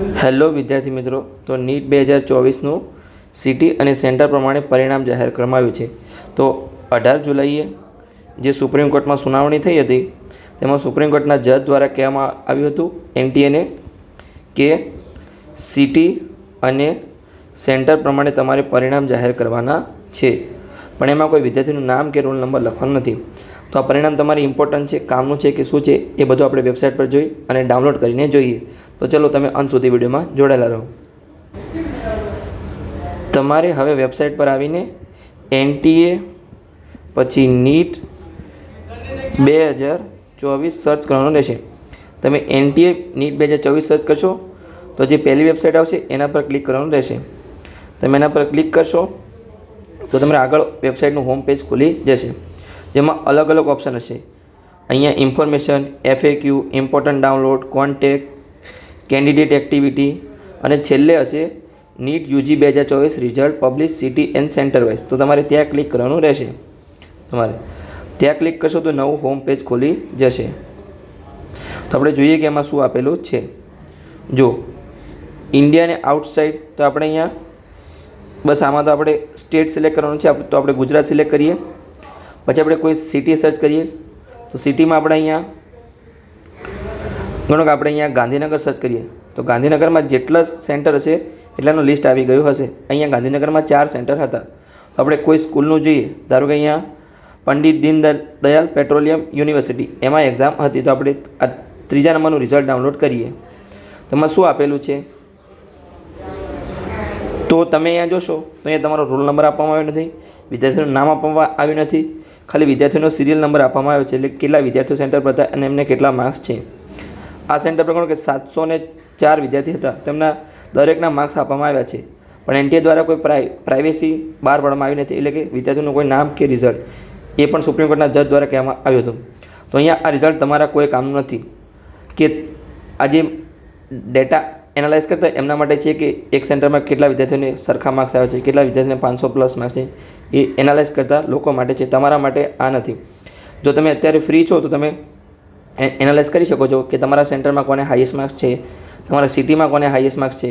Hello વિદ્યાર્થી મિત્રો, તો નીટ બે હજાર ચોવીસનું સિટી અને સેન્ટર પ્રમાણે પરિણામ જાહેર કરવામાં આવ્યું છે. તો અઢાર જુલાઈએ જે સુપ્રીમ કોર્ટમાં સુનાવણી થઈ હતી, તેમાં સુપ્રીમ કોર્ટના જજ દ્વારા કહેવામાં આવ્યું હતું, એનટીએને, કે સિટી અને સેન્ટર પ્રમાણે તમારે પરિણામ જાહેર કરવાના છે. પણ એમાં કોઈ વિદ્યાર્થીનું નામ કે રોલ નંબર લખવાનો નથી. તો આ પરિણામ તમારે ઇમ્પોર્ટન્ટ છે, કામનું છે કે શું છે, એ બધું આપણે વેબસાઇટ પર જોઈ અને ડાઉનલોડ કરીને જોઈએ. તો ચલો તમે અંત સુધી વિડીયોમાં જોડાયેલા રહો. તમારે હવે વેબસાઇટ પર આવીને એનટીએ, પછી નીટ બે હજાર ચોવીસ સર્ચ કરવાનું રહેશે. તમે એનટીએ, નીટ બે હજાર ચોવીસ સર્ચ કરશો, તો જે પહેલી વેબસાઇટ આવશે એના પર ક્લિક કરવાનું રહેશે. તમે એના પર ક્લિક કરશો, તો તમને આગળ વેબસાઇટનું હોમ પેજ ખુલી જશે, જેમાં અલગ અલગ ઓપ્શન હશે. અહીંયા information, FAQ, important download, contact candidate activity અને છેલ્લે હશે નીટ યુજી બે હજાર ચોવીસ result publish city and centre wise. તો તમારે ત્યાં ક્લિક કરવાનું રહેશે. તમારે ત્યાં ક્લિક કરશો તો નવું હોમ પેજ ખોલી જશે. તો આપણે જોઈએ કે એમાં શું આપેલું છે. જો ઇન્ડિયાને આઉટસાઇડ તો આપણે અહીંયા, બસ આમાં તો આપણે સ્ટેટ સિલેક્ટ કરવાનું છે તો આપણે ગુજરાત સિલેક્ટ કરીએ. પછી આપણે કોઈ સિટી સર્ચ કરીએ. તો સિટીમાં આપણે અહીંયા ગણો કે આપણે અહીંયા ગાંધીનગર સર્ચ કરીએ. તો ગાંધીનગરમાં જેટલા સેન્ટર હશે એટલાનું લિસ્ટ આવી ગયું હશે. અહીંયા ગાંધીનગરમાં ચાર સેન્ટર હતા. આપણે કોઈ સ્કૂલનું જોઈએ. ધારો કે અહીંયા પંડિત દીન દયાલ પેટ્રોલિયમ યુનિવર્સિટી, એમાં એક્ઝામ હતી. તો આપણે આ ત્રીજા નંબરનું રિઝલ્ટ ડાઉનલોડ કરીએ. તેમાં શું આપેલું છે? તો તમે અહીંયા જોશો, તો અહીંયા તમારો રોલ નંબર આપવામાં આવ્યો નથી. વિદ્યાર્થીનું નામ આપવામાં આવ્યું નથી. ખાલી વિદ્યાર્થીનો સિરિયલ નંબર આપવામાં આવ્યો છે. એટલે કેટલા વિદ્યાર્થીઓ સેન્ટર પર હતા અને એમને કેટલા માર્ક્સ છે? આ સેન્ટર પર કે સાતસો ને ચાર વિદ્યાર્થી હતા. તેમના દરેકના માર્ક્સ આપવામાં આવ્યા છે. પણ એનટીએ દ્વારા કોઈ પ્રાઈ પ્રાઇવેસી બહાર પાડવામાં આવી નથી. એટલે કે વિદ્યાર્થીનું કોઈ નામ કે રિઝલ્ટ એ પણ સુપ્રીમ કોર્ટના જજ દ્વારા કહેવામાં આવ્યું હતું. તો અહીંયા આ રિઝલ્ટ તમારા કોઈ કામનું નથી. કે આ જે ડેટા એનાલાઇઝ કરતા એમના માટે છે કે એક સેન્ટરમાં કેટલા વિદ્યાર્થીઓને સરખા માર્ક્સ આવે છે, કેટલા વિદ્યાર્થીઓને પાંચસો પ્લસ માર્ક્સ છે, એ એનાલાઇઝ કરતા લોકો માટે છે. તમારા માટે આ નથી. જો તમે અત્યારે ફ્રી છો તો તમે એનાલાઇઝ કરી શકો છો કે તમારા સેન્ટરમાં કોને હાઈએસ્ટ માર્ક્સ છે, તમારા સિટીમાં કોને હાઈએસ્ટ માર્ક્સ છે,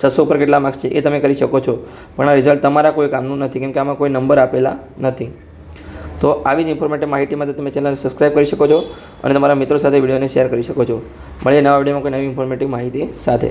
છસો ઉપર કેટલા માર્ક્સ છે એ તમે કરી શકો છો. પણ આ રિઝલ્ટ તમારા કોઈ કામનું નથી, કેમ કે આમાં કોઈ નંબર આપેલા નથી. તો આવી જ ઇન્ફોર્મેટિવ માહિતી માટે તમે ચેનલને સબસ્ક્રાઈબ કરી શકો છો અને તમારા મિત્રો સાથે વિડીયોને શેર કરી શકો છો. મળીએ નવા વિડીયોમાં કોઈ નવી ઇન્ફોર્મેટિવ માહિતી સાથે.